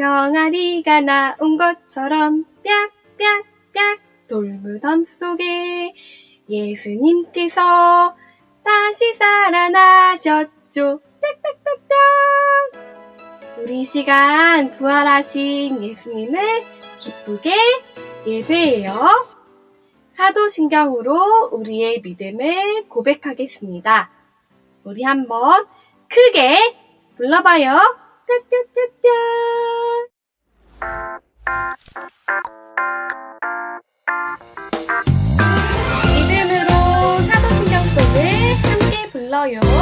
병아리가 나온 것처럼 빽빽빽 돌무덤 속에 예수님께서 다시 살아나셨죠. 빽빽빽빽 우리 이 시간 부활하신 예수님을 기쁘게 예배해요. 사도신경으로 우리의 믿음을 고백하겠습니다. 우리 한번 크게 불러봐요. 믿음으로 사도신경 속을 함께 불러요.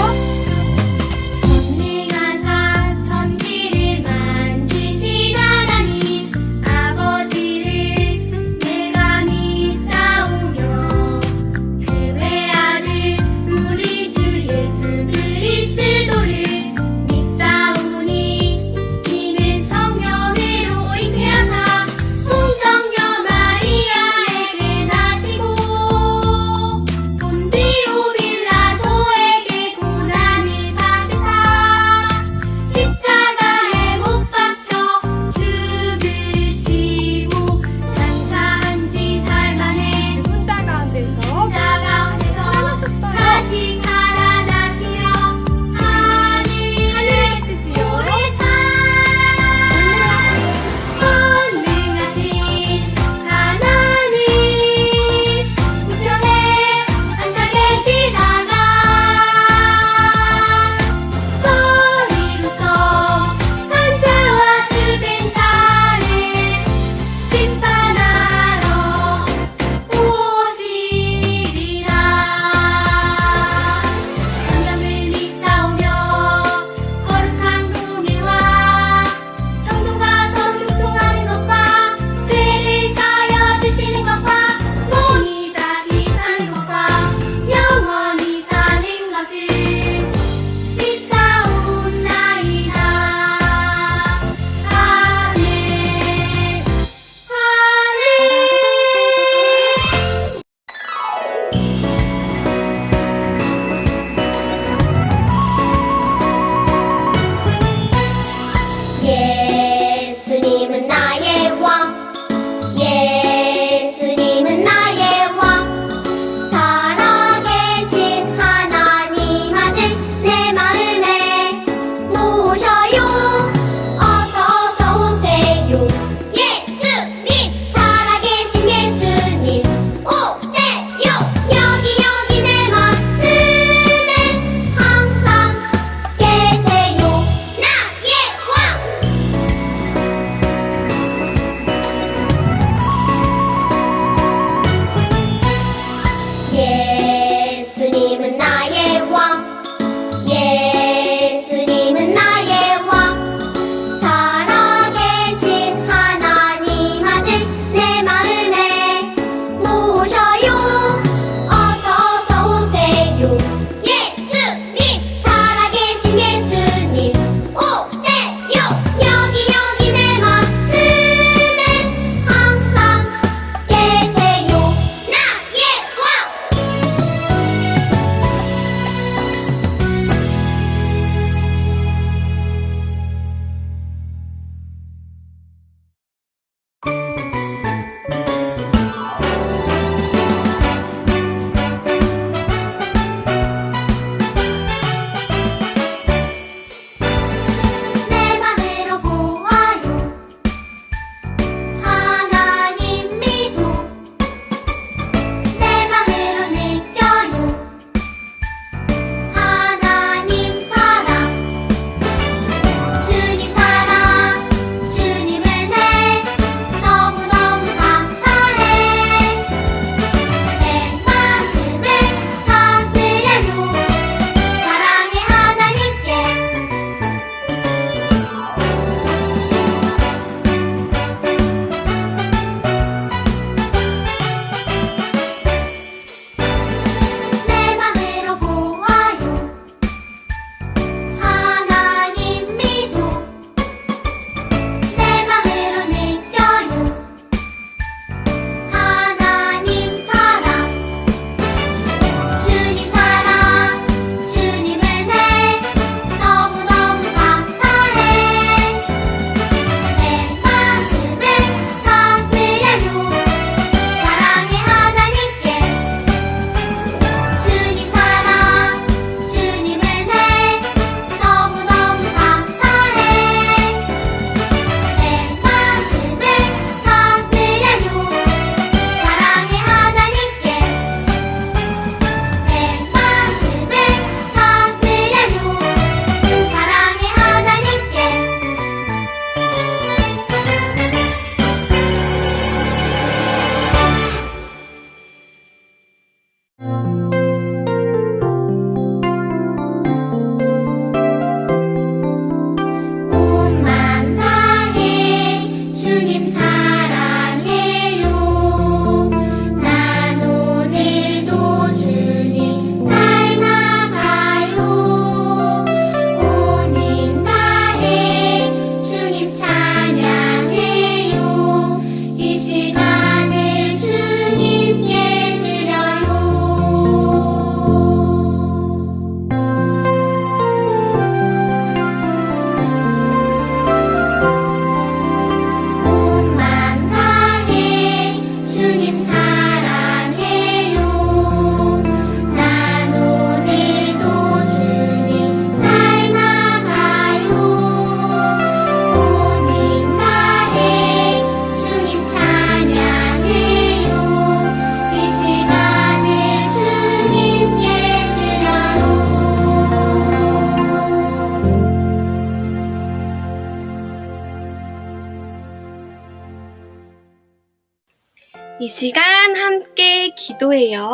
시간 함께 기도해요.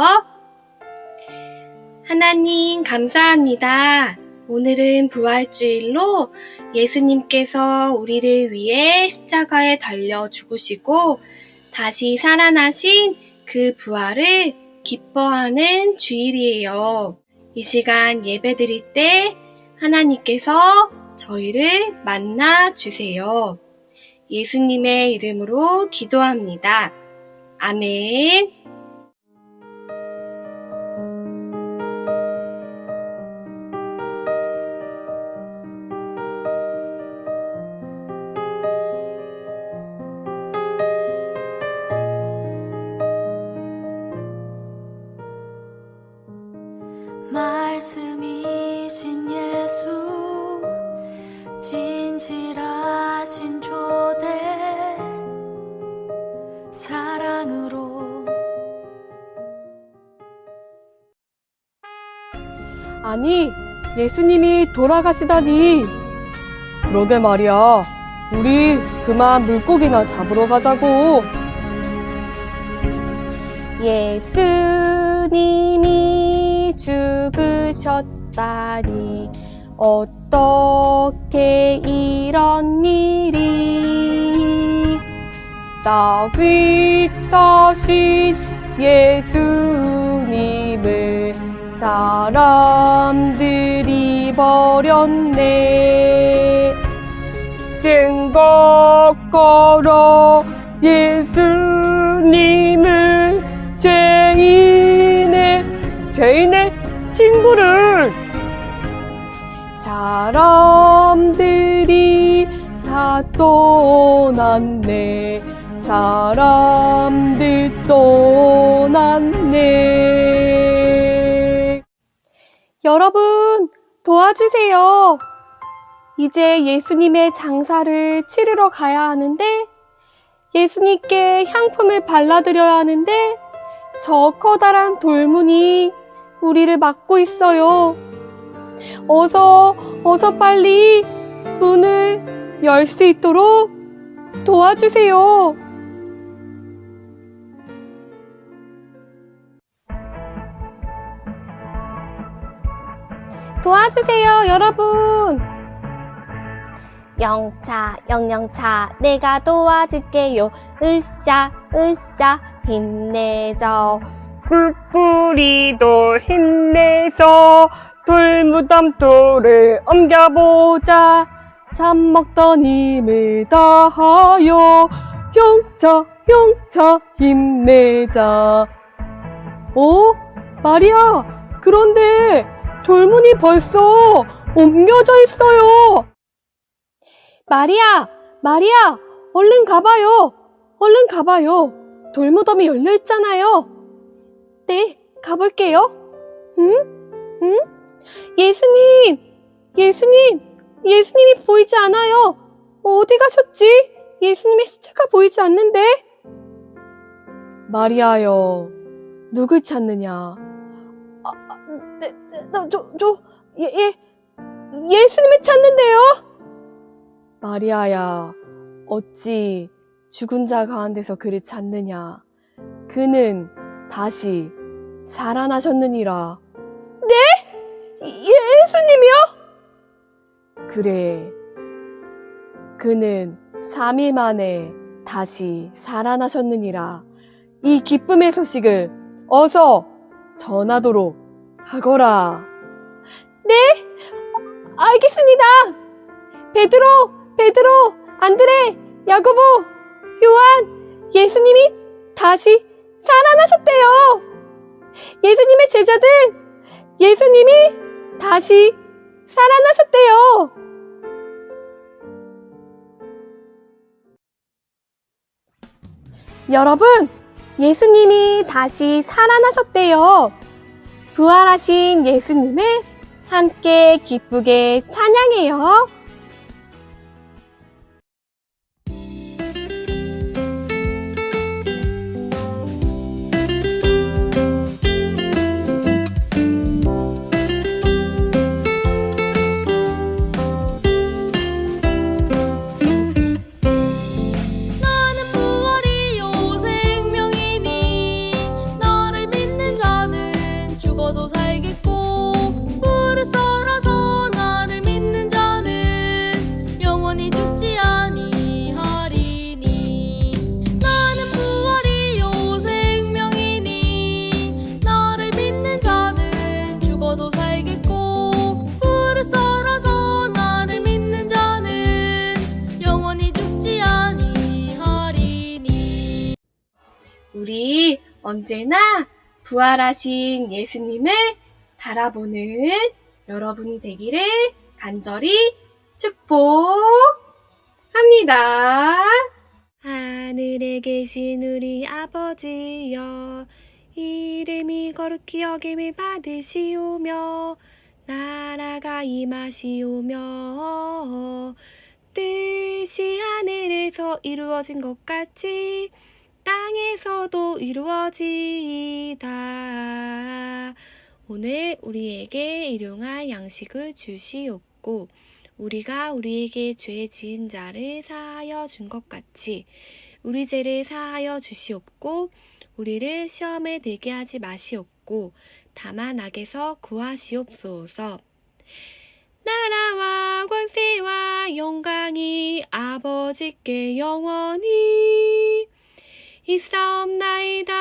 하나님, 감사합니다. 오늘은 부활주일로 예수님께서 우리를 위해 십자가에 달려 죽으시고 다시 살아나신 그 부활을 기뻐하는 주일이에요. 이 시간 예배 드릴 때 하나님께서 저희를 만나 주세요. 예수님의 이름으로 기도합니다. 아멘. 아니, 예수님이 돌아가시다니. 그러게 말이야. 우리 그만 물고기나 잡으러 가자고. 예수님이 죽으셨다니. 어떻게 이런 일이 다윗 다신 예수님을 사람들이 버렸네. 증거 걸어 예수님을 죄인의 죄인의 친구를 사람들이 다 떠났네. 사람들 떠났네. 여러분, 도와주세요. 이제 예수님의 장사를 치르러 가야 하는데, 예수님께 향품을 발라드려야 하는데, 저 커다란 돌문이 우리를 막고 있어요. 어서, 어서 빨리 문을 열 수 있도록 도와주세요. 도와주세요, 여러분. 영차, 영영차, 내가 도와줄게요. 으쌰, 으쌰, 힘내죠. 꿀꿀이도 힘내서 돌무덤 돌을 옮겨보자. 잠 먹던 힘을 다하여 영차, 영차, 힘내자. 어? 마리아, 그런데 돌문이 벌써 옮겨져 있어요. 마리아, 마리아, 얼른 가봐요. 얼른 가봐요. 돌무덤이 열려 있잖아요. 네, 가볼게요. 응? 응? 예수님, 예수님, 예수님이 보이지 않아요. 어디 가셨지? 예수님의 시체가 보이지 않는데. 마리아여, 누굴 찾느냐? 네, 네, 나, 저, 저, 예, 예, 예수님을 찾는데요? 마리아야, 어찌 죽은 자 가운데서 그를 찾느냐? 그는 다시 살아나셨느니라. 네? 예수님이요? 그래. 그는 3일 만에 다시 살아나셨느니라. 이 기쁨의 소식을 어서 전하도록 하거라. 네? 알겠습니다. 베드로, 베드로, 안드레, 야고보, 요한, 예수님이 다시 살아나셨대요. 예수님의 제자들, 예수님이 다시 살아나셨대요. 여러분, 예수님이 다시 살아나셨대요. 부활하신 예수님을 함께 기쁘게 찬양해요. 언제나 부활하신 예수님을 바라보는 여러분이 되기를 간절히 축복합니다. 하늘에 계신 우리 아버지여 이름이 거룩히 여김을 받으시오며 나라가 임하시오며 뜻이 하늘에서 이루어진 것 같이 땅에서도 이루어지이다. 오늘 우리에게 일용할 양식을 주시옵고 우리가 우리에게 죄 지은 자를 사하여 준 것 같이 우리 죄를 사하여 주시옵고 우리를 시험에 들게 하지 마시옵고 다만 악에서 구하시옵소서. 나라와 권세와 영광이 아버지께 영원히 있사옵나이다.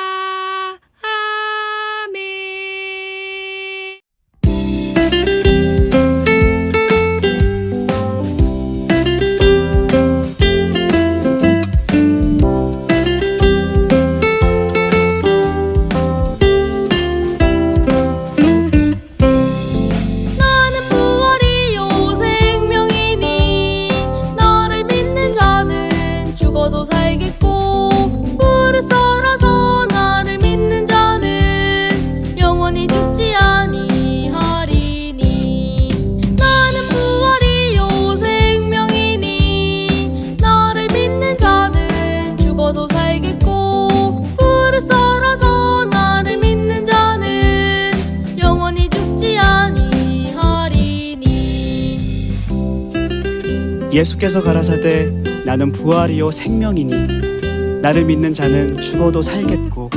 예수께서 가라사대 나는 부활이요 생명이니 나를 믿는 자는 죽어도 살겠고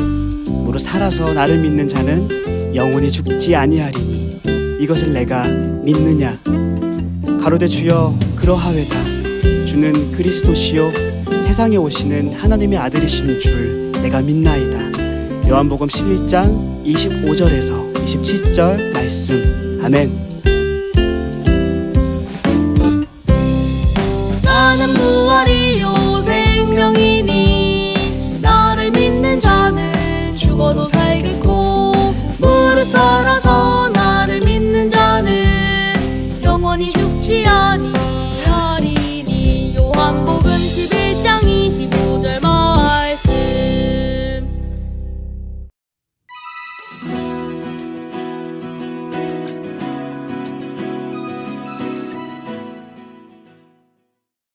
무릇 살아서 나를 믿는 자는 영원히 죽지 아니하리니 이것을 내가 믿느냐? 가로대 주여 그러하외다. 주는 그리스도시요 세상에 오시는 하나님의 아들이신 줄 내가 믿나이다. 요한복음 11장 25절에서 27절 말씀. 아멘 나는 부활이요 생명이니 나를 믿는 자는 죽어도 살겠고 무릇 꿇어